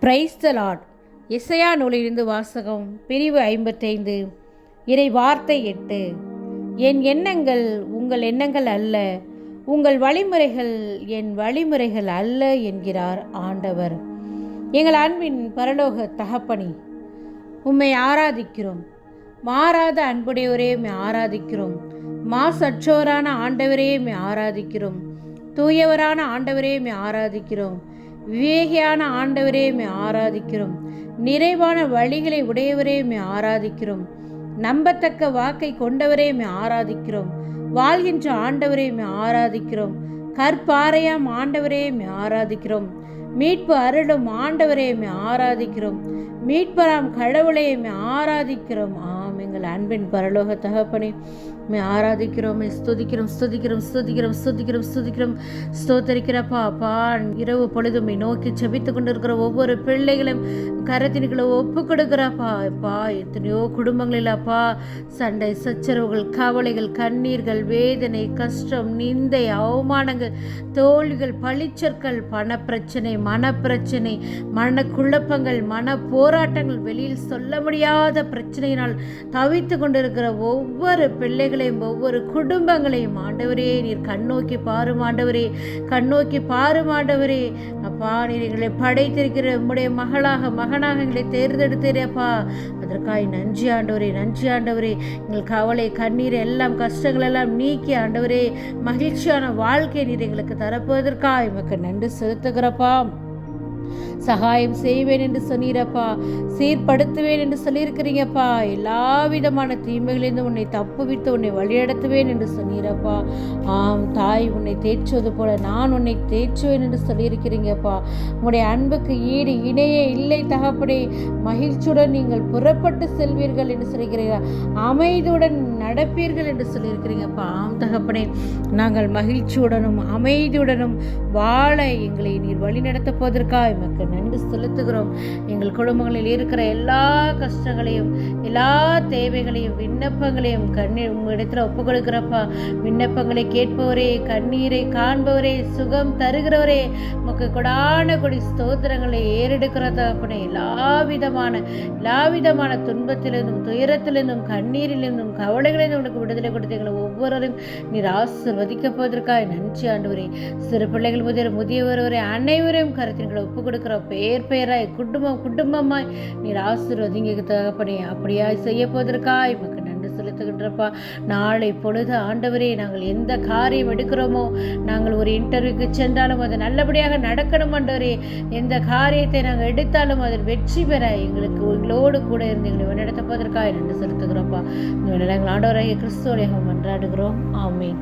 Praise the Lord இசையா நூலிலிருந்து வாசகம் பிரிவு ஐம்பத்தைந்து. இறை வார்த்தை எட்டு. என் எண்ணங்கள் உங்கள் எண்ணங்கள் அல்ல உங்கள் வழிமுறைகள் என் வழிமுறைகள் அல்ல என்கிறார் ஆண்டவர். எங்கள் அன்பின் பரலோக தகப்பனி உம்மை ஆராதிக்கிறோம். மாறாத அன்புடையவரே ஆராதிக்கிறோம். மாசற்றோரான ஆண்டவரே ஆராதிக்கிறோம். தூயவரான ஆண்டவரே ஆராதிக்கிறோம். விவேகியான ஆண்டவரே மே ஆராதிக்கிறோம். நிறைவான வழிகளை உடையவரே மே ஆராதிக்கிறோம். நம்பத்தக்க வாக்கை கொண்டவரே மே ஆராதிக்கிறோம். வாழ்கின்ற ஆண்டவரே மே ஆராதிக்கிறோம். கற்பாறையாம் ஆண்டவரே மே ஆராதிக்கிறோம். மீட்பு அருளும் ஆண்டவரே மே ஆராதிக்கிறோம். மீட்பராம் கடவுளை ஆராதிக்கிறோம். ஆம் எங்கள் அன்பின் பரலோக தகப்பனே மே ஆராதிக்கிறோம் ஸ்துதிக்கிறோம் ஸ்துதிக்கிறோம் ஸ்துதிக்கிறோம் ஸ்துதிக்கிறோம் ஸ்துதிக்கிறோம். ஸ்தோத்தரிக்கிறப்பா அப்பா இரவு பொழுதுமை நோக்கி செபித்து கொண்டிருக்கிற ஒவ்வொரு பிள்ளைகளும் கரத்தினுக்களை ஒப்பு கொடுக்குறாப்பா. அப்பா எத்தனையோ குடும்பங்களில் அப்பா சண்டை சச்சரவுகள் கவலைகள் கண்ணீர்கள் வேதனை கஷ்டம் நிந்தை அவமானங்கள் தோல்விகள் பழிச்சற்கள் பணப்பிரச்சனை மனப்பிரச்சனை மன குழப்பங்கள் மன போராட்டங்கள் வெளியில் சொல்ல முடியாத பிரச்சனையினால் தவித்து கொண்டிருக்கிற ஒவ்வொரு பிள்ளைகளையும் ஒவ்வொரு குடும்பங்களையும் ஆண்டவரே நீர் கண்ணோக்கி பாரும் ஆண்டவரே கண்ணோக்கி பாரும் ஆண்டவரே. அப்பா நீர் எங்களை படைத்திருக்கிற உம்முடைய மகளாக மகனாக எங்களை தேர்ந்தெடுத்தீரேப்பா அதற்காய் நன்றி ஆண்டவரே நன்றி ஆண்டவரே. எங்கள் கவலை கண்ணீர் எல்லாம் கஷ்டங்கள் எல்லாம் நீக்கி ஆண்டவரே மகிழ்ச்சியான வாழ்க்கை நீர் எங்களுக்கு தரப்போவதற்காக எமக்கு நன்றி செலுத்துகிறப்பா சகாயம் செய்வேன் என்று சொன்னீரப்பா. சீர்படுத்துவேன் என்று சொல்லியிருக்கிறீங்கப்பா. எல்லா விதமான தீமைகளிலிருந்து உன்னை தப்புவித்து உன்னை வழிநடத்துவேன் என்று சொன்னீரப்பா. ஆம் தாய் உன்னை தேய்ச்சுவது போல நான் உன்னை தேய்ச்சுவேன் என்று சொல்லியிருக்கிறீங்கப்பா. உன்னுடைய அன்புக்கு ஈடு இணையே இல்லை தகப்படே மகிழ்ச்சியுடன் நீங்கள் புறப்பட்டு செல்வீர்கள் என்று சொல்லியிருக்கிறீர்கள் அமைதியுடன் நடப்பீர்கள் என்று சொல்லியிருக்கிறீங்கப்பா. ஆம் தகப்பனே. நாங்கள் மகிழ்ச்சியுடனும் அமைதியுடனும் வாழ எங்களை நீர் வழிநடத்தப் போவதற்காக எமக்கு நன்றி செலுத்துகிறோம். எங்கள் குடும்பங்களில் இருக்கிற எல்லா கஷ்டங்களையும் எல்லா தேவைகளையும் விண்ணப்பங்களையும் கண்ணீர் உங்கள் இடத்துல கொடுக்குறப்பா விண்ணப்பங்களை கேட்பவரே கண்ணீரை காண்பவரே சுகம் தருகிறவரே உமக்கு கொடான கொடி ஸ்தோத்திரங்களை ஏறெடுக்கிறத. அப்படி எல்லா விதமான எல்லா விதமான துன்பத்திலிருந்தும் துயரத்திலிருந்தும் கண்ணீரிலிருந்தும் கவலைகளிலிருந்தும் உனக்கு விடுதலை கொடுத்தீங்களை ஒவ்வொருவரையும் நீர் ஆசிர்வதிக்க போவதற்காக நன்றி ஆண்டவரே. சிறு பிள்ளைகள் முதல் முதியவர் வரை அனைவரையும் கருத்தின்களை ஒப்பு கொடுக்குற பேர் பெயராய் குடும்பம் குடும்பமாய் நீர் ஆசீர்வதிங்க தகப்பனே. அப்படியாய் செய்ய போவதற்காய் மக்கள் நன்றி செலுத்துகின்றப்பா. நாளை பொழுது ஆண்டவரே நாங்கள் எந்த காரியம் எடுக்கிறோமோ நாங்கள் ஒரு இன்டர்வியூக்கு சென்றாலும் அது நல்லபடியாக நடக்கணும் ஆண்டவரே. எந்த காரியத்தை நாங்கள் எடுத்தாலும் அதில் வெற்றி பெற எங்களுக்கு எங்களோடு கூட இருந்து எங்களை வழிநடத்த போவதற்காக நன்றி செலுத்துகிறோப்பா. இந்த எங்கள் ஆண்டவராகிய கிறிஸ்துவ மன்றாடுகிறோம். ஆமீன்.